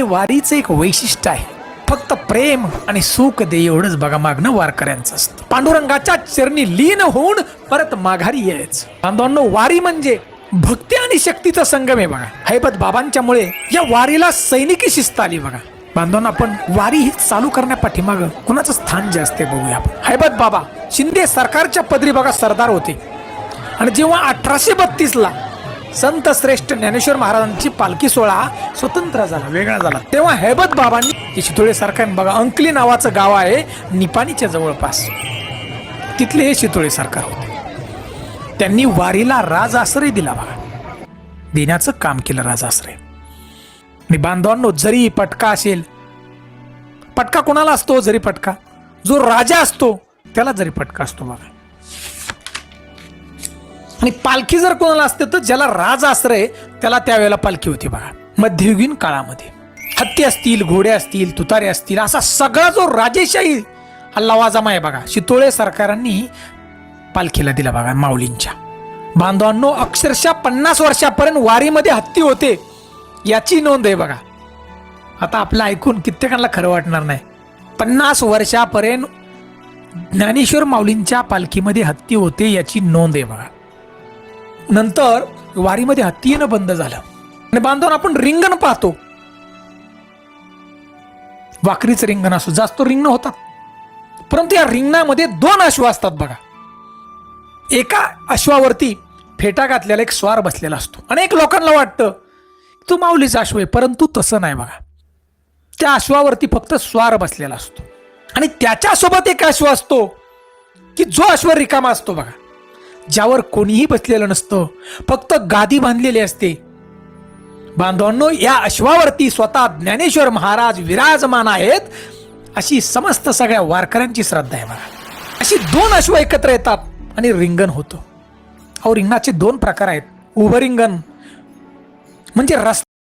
हे वारीचं एक वैशिष्ट्य आहे. फक्त प्रेम आणि सुख दे एवढंच बघा मागणं वारकऱ्यांचं असतं. पांडुरंगाच्या चरणी लीन होऊन परत माघारी यायच. बांधवांनो वारी म्हणजे भक्ती आणि शक्तीचा संगम आहे बघा. हैबत बाबांच्यामुळे या वारीला सैनिकी शिस्त आली बघा. बांधवांना आपण वारी ही चालू करण्या पाठीमाग कुणाचं स्थान जे असते बघूया आपण. हैबत बाबा शिंदे सरकारच्या पदरी बघा सरदार होते. आणि जेव्हा अठराशे बत्तीस ला संत श्रेष्ठ ज्ञानेश्वर महाराजांची पालखी सोहळा स्वतंत्र झाला वेगळा झाला. तेव्हा हैबत बाबांनी हे शितोळे सरकार बघा अंकली नावाचं गाव आहे निपाणीच्या जवळपास. तिथले हे शितोळे सरकार होते. त्यांनी वारीला राज आश्रय दिला बघा देण्याचं काम केलं राज आश्रय आणि बांधवांनो जरी पटका असेल पटका कोणाला असतो? जरी पटका. जो राजा असतो त्याला जरी पटका असतो बघा. आणि पालखी जर कोणाला असते तर ज्याला राज आश्रय त्याला त्यावेळेला पालखी होती बघा. मध्ययुगीन काळामध्ये. हत्ती असतील घोडे असतील तुतारे असतील असा सगळा जो राजेशाही हा आहे बघा. शितोळे सरकारांनी पालखीला दिला बघा माऊलींच्या. बांधवांनो अक्षरशः पन्नास वर्षापर्यंत वारीमध्ये हत्ती होते. याची नोंद आहे बघा. आता आपलं ऐकून कित्येकांना खरं वाटणार नाही. पन्नास वर्षापर्यंत ज्ञानेश्वर माऊलींच्या पालखीमध्ये हत्ती होते याची नोंद आहे बघा. नंतर वारीमध्ये हत्ती येणं बंद झालं. आणि बांधून आपण रिंगण पाहतो. वाकरीचं रिंगण असो जास्त रिंगण होतात. परंतु या रिंगणामध्ये दोन अश्व असतात बघा. एका अश्वावरती फेटा घातलेला एक स्वार बसलेला असतो. अनेक लोकांना वाटतं तो माऊलीचा अश्व आहे परंतु तसं नाही बघा. त्या अश्वावरती फक्त स्वार बसलेला असतो. आणि त्याच्यासोबत एक अश्व असतो की जो अश्व रिकामा असतो बघा. ज्यावर कोणीही बसलेलं नसतं फक्त गादी बांधलेली असते. बांधवांनो या अश्वावरती स्वतः ज्ञानेश्वर महाराज विराजमान आहेत अशी समस्त सगळ्या वारकऱ्यांची श्रद्धा आहे मला अशी दोन अश्व एकत्र येतात आणि रिंगण होतं. अहो रिंगणाचे दोन प्रकार आहेत. उभं रिंगण म्हणजे रस्ता